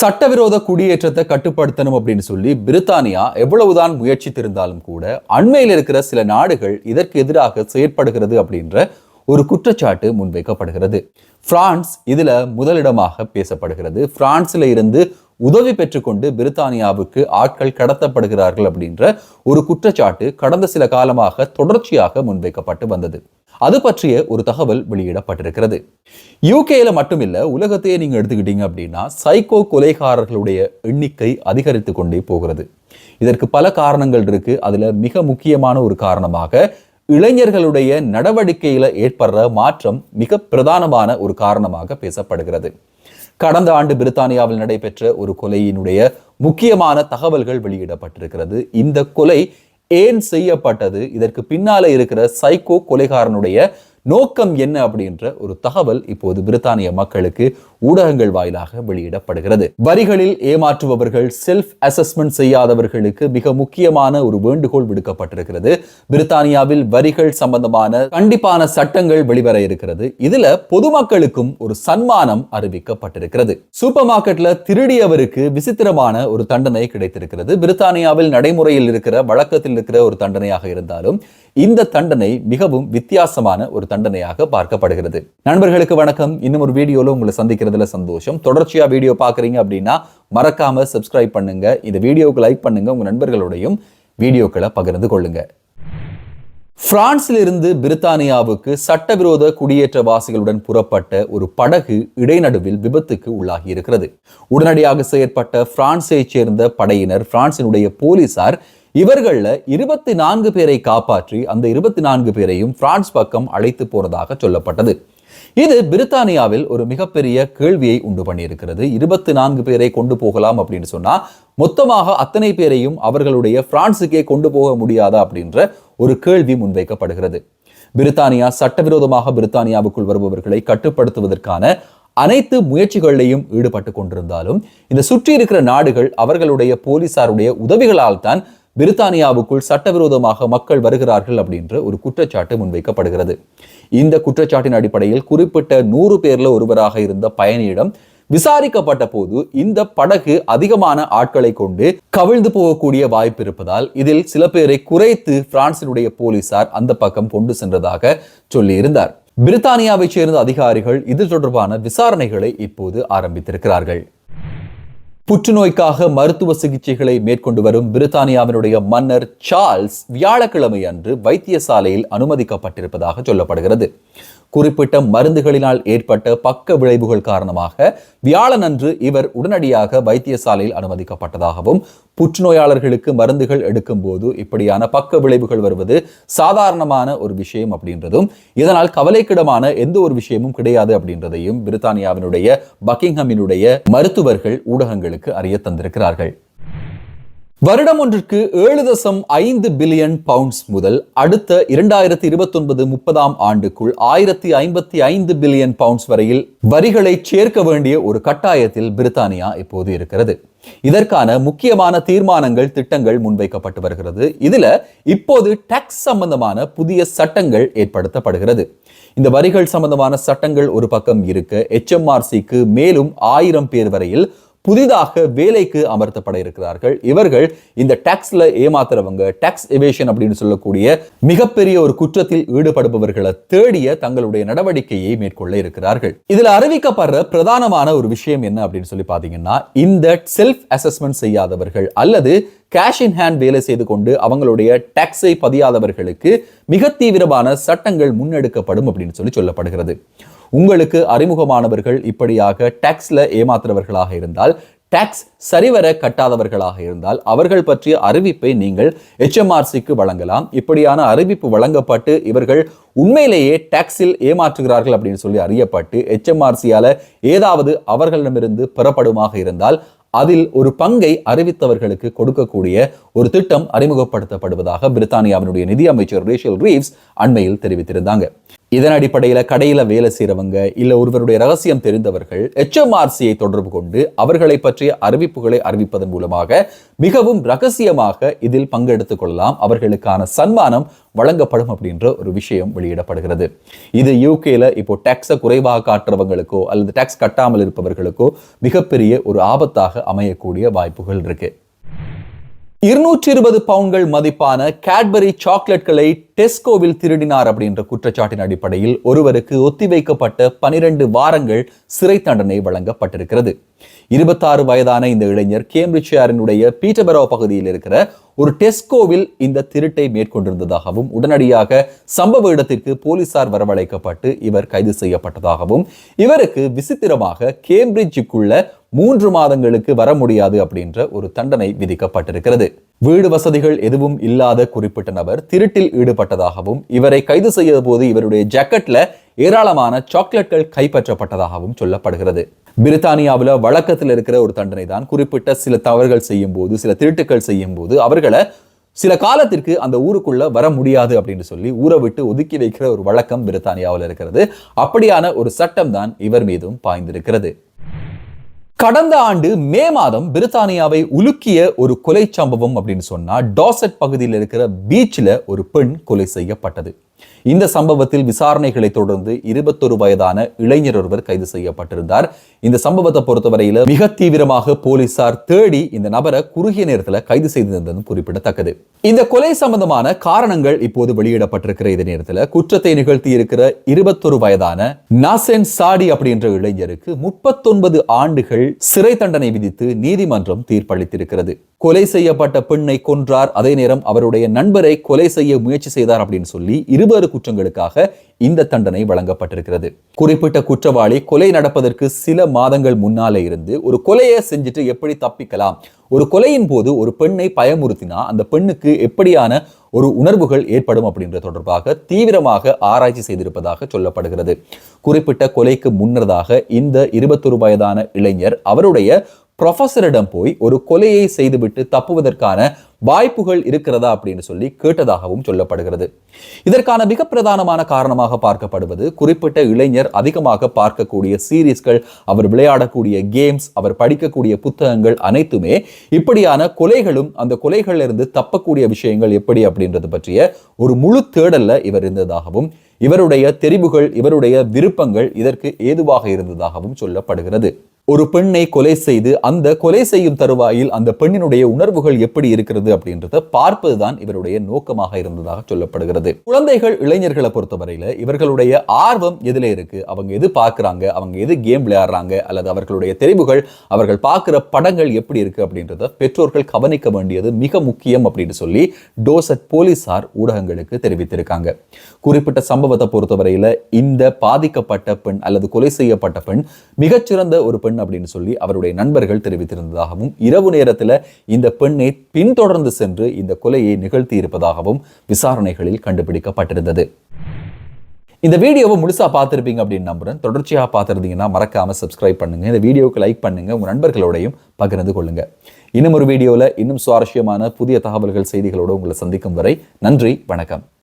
சட்டவிரோத குடியேற்றத்தை கட்டுப்படுத்தணும் அப்படின்னு சொல்லி பிரித்தானியா எவ்வளவுதான் முயற்சித்திருந்தாலும் கூட அண்மையில் இருக்கிற சில நாடுகள் இதற்கு எதிராக செயற்படுகிறது அப்படின்ற ஒரு குற்றச்சாட்டு முன்வைக்கப்படுகிறது. பிரான்ஸ் இதுல முதலிடமாக பேசப்படுகிறது. பிரான்ஸ்ல இருந்து உதவி பெற்றுக்கொண்டு பிரித்தானியாவுக்கு ஆட்கள் கடத்தப்படுகிறார்கள் அப்படின்ற ஒரு குற்றச்சாட்டு கடந்த சில காலமாக தொடர்ச்சியாக முன்வைக்கப்பட்டு வந்தது. அது பற்றிய ஒரு தகவல் வெளியிடப்பட்டிருக்கிறது. யூகேல மட்டுமில்ல உலகத்தையே நீங்க எடுத்துக்கிட்டீங்க அப்படின்னா சைக்கோ கொலைகாரர்களுடைய எண்ணிக்கை அதிகரித்து கொண்டே போகிறது. இதற்கு பல காரணங்கள் இருக்கு. அதுல மிக முக்கியமான ஒரு காரணமாக இளைஞர்களுடைய நடவடிக்கையில் ஏற்படுற மாற்றம் மிக பிரதானமான ஒரு காரணமாக பேசப்படுகிறது. கடந்த ஆண்டு பிரித்தானியாவில் நடைபெற்ற ஒரு கொலையினுடைய முக்கியமான தகவல்கள் வெளியிடப்பட்டிருக்கிறது. இந்த கொலை ஏன் செய்யப்பட்டது? இதற்கு பின்னால இருக்கிற சைக்கோ கொலைகாரனுடைய நோக்கம் என்ன அப்படின்ற ஒரு தகவல் இப்போது பிரித்தானிய மக்களுக்கு ஊடகங்கள் வாயிலாக வெளியிடப்படுகிறது. வரிகளில் ஏமாற்றுபவர்கள் செல்ஃப் அசஸ்மெண்ட் செய்யாதவர்களுக்கு மிக முக்கியமான ஒரு வேண்டுகோள் விடுக்கப்பட்டிருக்கிறது. பிரித்தானியாவில் வரிகள் சம்பந்தமான கண்டிப்பான சட்டங்கள் வெளிவர இருக்கிறது. இதுல பொதுமக்களுக்கும் ஒரு சன்மானம் அறிவிக்கப்பட்டிருக்கிறது. சூப்பர் மார்க்கெட்ல திருடியவருக்கு விசித்திரமான ஒரு தண்டனை கிடைத்திருக்கிறது. பிரித்தானியாவில் நடைமுறையில் இருக்கிற வழக்கத்தில் இருக்கிற ஒரு தண்டனையாக இருந்தாலும் இந்த தண்டனை மிகவும் வித்தியாசமான ஒரு தண்டனையாக பார்க்கப்படுகிறது. நண்பர்களுக்கு வணக்கம். இன்னும் ஒரு வீடியோவில் உங்களை சந்திக்கிறதுல சந்தோஷம். தொடர்ச்சியா வீடியோ பாக்குறீங்க அப்படின்னா மறக்காம சப்ஸ்கிரைப் பண்ணுங்க. இந்த வீடியோவுக்கு லைக் பண்ணுங்க. உங்க நண்பர்களோடையும் வீடியோக்களை பகிர்ந்து கொள்ளுங்க. பிரான்சிலிருந்து பிரித்தானியாவுக்கு சட்டவிரோத குடியேற்றவாசிகளுடன் புறப்பட்ட ஒரு படகு இடைநடுவில் விபத்துக்கு உள்ளாகி இருக்கிறது உடனடியாக செயற்பட்ட பிரான்ஸை சேர்ந்த படையினர் பிரான்சினுடைய போலீசார் இவர்கள்ல இருபத்தி நான்கு பேரை காப்பாற்றி அந்த இருபத்தி நான்கு பேரையும் பிரான்ஸ் பக்கம் அழைத்து போறதாக சொல்லப்பட்டது. இது பிரித்தானியாவில் ஒரு மிகப்பெரிய கேள்வியை உண்டு பண்ணியிருக்கிறது. இருபத்தி நான்கு பேரை கொண்டு போகலாம் அப்படின்னு சொன்னா மொத்தமாக அத்தனை பேரையும் அவர்களுடைய பிரான்சுக்கே கொண்டு போக முடியாதா அப்படின்ற ஒரு கேள்வி முன்வைக்கப்படுகிறது. பிரித்தானியா சட்டவிரோதமாக பிரித்தானியாவுக்குள் வருபவர்களை கட்டுப்படுத்துவதற்கான அனைத்து முயற்சிகளையும் ஈடுபட்டு கொண்டிருந்தாலும் இந்த சுற்றி இருக்கிற நாடுகள் அவர்களுடைய போலீசாருடைய உதவிகளால் தான் பிரித்தானியாவுக்குள் சட்டவிரோதமாக மக்கள் வருகிறார்கள் அப்படின்ற ஒரு குற்றச்சாட்டு முன்வைக்கப்படுகிறது. இந்த குற்றச்சாட்டின் அடிப்படையில் குறிப்பிட்ட நூறு பேர்ல ஒருவராக இருந்த பயணியிடம் விசாரிக்கப்பட்ட போது இந்த படகு அதிகமான ஆட்களை கொண்டு கவிழ்ந்து போகக்கூடிய வாய்ப்பு இருப்பதால் இதில் சில பேரை குறைத்து பிரான்சினுடைய போலீசார் அந்த பக்கம் கொண்டு சென்றதாக சொல்லியிருந்தார். பிரித்தானியாவைச் சேர்ந்த அதிகாரிகள் இது தொடர்பான விசாரணைகளை இப்போது ஆரம்பித்திருக்கிறார்கள். புற்றுநோய்க்காக மருத்துவ சிகிச்சைகளை மேற்கொண்டு வரும் பிரித்தானியாவினுடைய மன்னர் சார்ல்ஸ் வியாழக்கிழமை அன்று வைத்தியசாலையில் அனுமதிக்கப்பட்டிருப்பதாக சொல்லப்படுகிறது. குறிப்பிட்ட மருந்துகளினால் ஏற்பட்ட பக்க விளைவுகள் காரணமாக வியாழனன்று இவர் உடனடியாக வைத்தியசாலையில் அனுமதிக்கப்பட்டதாகவும் புற்றுநோயாளர்களுக்கு மருந்துகள் எடுக்கும் போது இப்படியான பக்க விளைவுகள் வருவது சாதாரணமான ஒரு விஷயம் அப்படின்றதும் இதனால் கவலைக்கிடமான எந்த ஒரு விஷயமும் கிடையாது அப்படின்றதையும் பிரித்தானியாவினுடைய பக்கிங்ஹமினுடைய மருத்துவர்கள் ஊடகங்களுக்கு அறிய தந்திருக்கிறார்கள். வருடம் ஒன்றிற்கு ஏழு தசம் ஐந்து பில்லியன் பவுண்ட்ஸ் முதல் அடுத்த இரண்டாயிரத்தி இருபத்தொன்பது முப்பதாம் ஆண்டுக்குள் ஆயிரத்தி ஐம்பத்தி ஐந்து பில்லியன் பவுண்ட்ஸ் வரையில் வரிகளை சேர்க்க வேண்டிய ஒரு கட்டாயத்தில் பிரித்தானியா இப்போது இருக்கிறது. இதற்கான முக்கியமான தீர்மானங்கள் திட்டங்கள் முன்வைக்கப்பட்டு வருகிறது. இதுல இப்போது டாக்ஸ் சம்பந்தமான புதிய சட்டங்கள் ஏற்படுத்தப்படுகிறது. இந்த வரிகள் சம்பந்தமான சட்டங்கள் ஒரு பக்கம் இருக்க. எச்எம்ஆர்சிக்கு மேலும் ஆயிரம் பேர் வரையில் புதிதாக வேலைக்கு அமர்த்தப்பட இருக்கிறார்கள். இவர்கள் இந்த டாக்ஸ்ல ஏமாத்துறவங்க டாக்ஸ் எவேஷன் அப்படின்னு சொல்லக்கூடிய மிகப்பெரிய ஒரு குற்றத்தில் ஈடுபடுபவர்களை தேடிய தங்களுடைய நடவடிக்கையை மேற்கொள்ள இருக்கிறார்கள். இதுல அறிவிக்கப்படுற பிரதானமான ஒரு விஷயம் என்ன அப்படின்னு சொல்லி பாத்தீங்கன்னா இந்த செல்ஃப் அசஸ்மெண்ட் செய்யாதவர்கள் அல்லது கேஷ் இன் ஹேண்ட் வேலை செய்து கொண்டு அவங்களுடைய டாக்ஸை பதியாதவர்களுக்கு மிக தீவிரமான சட்டங்கள் முன்னெடுக்கப்படும் அப்படின்னு சொல்லி சொல்லப்படுகிறது. உங்களுக்கு அறிமுகமானவர்கள் இப்படியாக டேக்ஸில் ஏமாத்துறவர்களாக இருந்தால் டேக்ஸ் சரிவர கட்டாதவர்களாக இருந்தால் அவர்கள் பற்றிய அறிவிப்பை நீங்கள் ஹெச்எம்ஆர்சிக்கு வழங்கலாம். இப்படியான அறிவிப்பு வழங்கப்பட்டு இவர்கள் உண்மையிலேயே டேக்ஸில் ஏமாற்றுகிறார்கள் அப்படின்னு சொல்லி அறியப்பட்டு ஹெச்எம்ஆர்சியால் ஏதாவது அவர்களிடமிருந்து பெறப்படுமாக இருந்தால் அதில் ஒரு பங்கை அறிவித்தவர்களுக்கு கொடுக்கக்கூடிய ஒரு திட்டம் அறிமுகப்படுத்தப்படுவதாக பிரித்தானியாவினுடைய நிதி அமைச்சர் ரேஷல் ரீவ்ஸ் அண்மையில் தெரிவித்திருந்தாங்க. இதன் அடிப்படையில் கடையில் வேலை செய்கிறவங்க இல்லை ஒருவருடைய ரகசியம் தெரிந்தவர்கள் ஹெச்எம்ஆர்சியை தொடர்பு கொண்டு அவர்களை பற்றிய அறிவிப்புகளை அறிவிப்பதன் மூலமாக மிகவும் ரகசியமாக இதில் பங்கெடுத்துக் கொள்ளலாம். அவர்களுக்கான சன்மானம் வழங்கப்படும் அப்படின்ற ஒரு விஷயம் வெளியிடப்படுகிறது. இது யூகேல இப்போ டேக்ஸை குறைவாக காட்டுறவங்களுக்கோ அல்லது டேக்ஸ் கட்டாமல் இருப்பவர்களுக்கோ மிகப்பெரிய ஒரு ஆபத்தாக அமையக்கூடிய வாய்ப்புகள் இருக்குது இருநூற்றி இருபது பவுண்ட்கள் மதிப்பான கேட்பரி சாக்லேட்களை டெஸ்கோவில் திருடினார் அப்படின்ற குற்றச்சாட்டின் அடிப்படையில் ஒருவருக்கு ஒத்திவைக்கப்பட்ட பனிரெண்டு வாரங்கள் சிறை தண்டனை வழங்கப்பட்டிருக்கிறது. இருபத்தாறு வயதான இந்த இளைஞர் கேம்பிரிட்ஜியாரினுடைய பீட்டபரோ பகுதியில் இருக்கிற ஒரு டெஸ்கோவில் இந்த திருட்டை மேற்கொண்டிருந்ததாகவும் உடனடியாக சம்பவ இடத்திற்கு போலீசார் வரவழைக்கப்பட்டு இவர் கைது செய்யப்பட்டதாகவும் இவருக்கு விசித்திரமாக கேம்பிரிட்ஜுக்குள்ள மூன்று மாதங்களுக்கு வர முடியாது அப்படின்ற ஒரு தண்டனை விதிக்கப்பட்டிருக்கிறது. வீடு வசதிகள் எதுவும் இல்லாத குறிப்பிட்ட நபர் திருட்டில் ஈடுபட்டதாகவும் இவரை கைது செய்த போது இவருடைய ஜாக்கெட்ல ஏராளமான சாக்லேட்கள் கைப்பற்றப்பட்டதாகவும் சொல்லப்படுகிறது. பிரித்தானியாவில் வழக்கத்தில் இருக்கிற ஒரு தண்டனை தான் குறிப்பிட்ட சில தவறுகள் செய்யும் போது சில திருட்டுக்கள் செய்யும் போது அவர்களை சில காலத்திற்கு அந்த ஊருக்குள்ள வர முடியாது அப்படின்னு சொல்லி ஊரை விட்டு ஒதுக்கி வைக்கிற ஒரு வழக்கம் பிரித்தானியாவில் இருக்கிறது. அப்படியான ஒரு சட்டம் தான் இவர் மீதும் பாய்ந்திருக்கிறது. கடந்த ஆண்டு மே மாதம் பிரித்தானியாவை உலுக்கிய ஒரு கொலை சம்பவம் அப்படின்னு சொன்னா டாசெட் பகுதியில் இருக்கிற பீச்சில் ஒரு பெண் கொலை செய்யப்பட்டது. இந்த சம்பவத்தில் விசாரணைகளை தொடர்ந்து இருபத்தொரு வயதான இளைஞர் ஒருவர் கைது செய்யப்பட்டிருந்தார். இந்த சம்பவத்தை பொறுத்தவரையில மிக தீவிரமாக போலீசார் தேடி இந்த நபரை குறுகிய நேரத்தில் கைது செய்திருந்ததும் குறிப்பிடத்தக்கது. இந்த கொலை சம்பந்தமான காரணங்கள் இப்போது வெளியிடப்பட்டிருக்கிற இந்த நேரத்தில் குற்றத்தை நிகழ்த்தி இருக்கிற இருபத்தொரு வயதான நாசென் சாடி அப்படின்ற இளைஞருக்கு முப்பத்தொன்பது ஆண்டுகள் சிறை தண்டனை விதித்து நீதிமன்றம் தீர்ப்பளித்திருக்கிறது. கொலை செய்யப்பட்ட பெண்ணை கொன்றார். அதே நேரம் அவருடைய நண்பரை கொலை செய்ய முயற்சி செய்தார் அப்படின்னு சொல்லி இருவேறு குற்றங்களுக்காக இந்த தண்டனை வழங்கப்பட்டிருக்கிறது. குறிப்பிட்ட குற்றவாளி கொலை நடப்பதற்கு சில மாதங்கள் முன்னாலே இருந்து ஒரு கொலையை செஞ்சுட்டு எப்படி தப்பிக்கலாம்? ஒரு கொலையின் போது ஒரு பெண்ணை பயமுறுத்தினா அந்த பெண்ணுக்கு எப்படியான ஒரு உணர்வுகள் ஏற்படும் அப்படின்ற தொடர்பாக தீவிரமாக ஆராய்ச்சி செய்திருப்பதாக சொல்லப்படுகிறது. குறிப்பிட்ட கொலைக்கு முன்னதாக இந்த இருபத்தொரு வயதான இளைஞர் அவருடைய ப்ரொஃபஸரிடம் போய் ஒரு கொலையை செய்துவிட்டு தப்புவதற்கான வாய்ப்புகள் இருக்கிறதா அப்படின்னு சொல்லி கேட்டதாகவும் சொல்லப்படுகிறது. இதற்கான மிக பிரதானமான காரணமாக பார்க்கப்படுவது குறிப்பிட்ட இளைஞர் அதிகமாக பார்க்கக்கூடிய சீரீஸ்கள் அவர் விளையாடக்கூடிய கேம்ஸ் அவர் படிக்கக்கூடிய புத்தகங்கள் அனைத்துமே இப்படியான கொலைகளும் அந்த கொலைகளில் இருந்து தப்பக்கூடிய விஷயங்கள் எப்படி அப்படின்றது பற்றிய ஒரு முழு தேடல்ல இவர் இருந்ததாகவும் இவருடைய தெரிவுகள் இவருடைய விருப்பங்கள் இதற்கு ஏதுவாக இருந்ததாகவும் சொல்லப்படுகிறது. ஒரு பெண்ணை கொலை செய்து அந்த கொலை செய்யும் தருவாயில் அந்த பெண்ணினுடைய உணர்வுகள் எப்படி இருக்கிறது அப்படின்றத பார்ப்பதுதான் இவருடைய நோக்கமாக இருந்ததாக சொல்லப்படுகிறது. குழந்தைகள் இளைஞர்களை பொறுத்தவரையில இவர்களுடைய ஆர்வம் எதுல இருக்கு. அவங்க எது பார்க்குறாங்க அவங்க எது கேம் விளையாடுறாங்க அல்லது அவர்களுடைய தெரிவுகள் அவர்கள் பார்க்குற படங்கள் எப்படி இருக்கு அப்படின்றத பெற்றோர்கள் கவனிக்க வேண்டியது மிக முக்கியம் அப்படின்னு சொல்லி டோசட் போலீசார் ஊடகங்களுக்கு தெரிவித்திருக்காங்க. குறிப்பிட்ட சம்பவத்தை பொறுத்தவரையில இந்த பாதிக்கப்பட்ட பெண் அல்லது கொலை செய்யப்பட்ட பெண் மிகச்சிறந்த ஒரு பெண் அப்படின்னு சொல்லி அவருடைய நண்பர்கள் தெரிவித்திருந்ததாகவும் இரவு நேரத்தில் இந்த பெண்ணை பின்தொடர்ந்து சென்று இந்த கொலையை நிகழ்த்தி இருப்பதாகவும் விசாரணைகளில் கண்டுபிடிக்கப்பட்டிருந்தது. இந்த வீடியோவை முழுசாக பார்த்துருப்பீங்க அப்படின்னு நம்புகிறேன் தொடர்ச்சியாக பார்த்துருந்தீங்கன்னா மறக்காமல் சப்ஸ்கிரைப் பண்ணுங்கள் இந்த வீடியோவுக்கு லைக் பண்ணுங்கள் உங்கள் நண்பர்களோடையும் பகிர்ந்து கொள்ளுங்கள் இன்னும் ஒரு வீடியோவில் இன்னும் சுவாரஸ்யமான புதிய தகவல்கள் செய்திகளோடு உங்களை சந்திக்கும் வரை நன்றி வணக்கம்.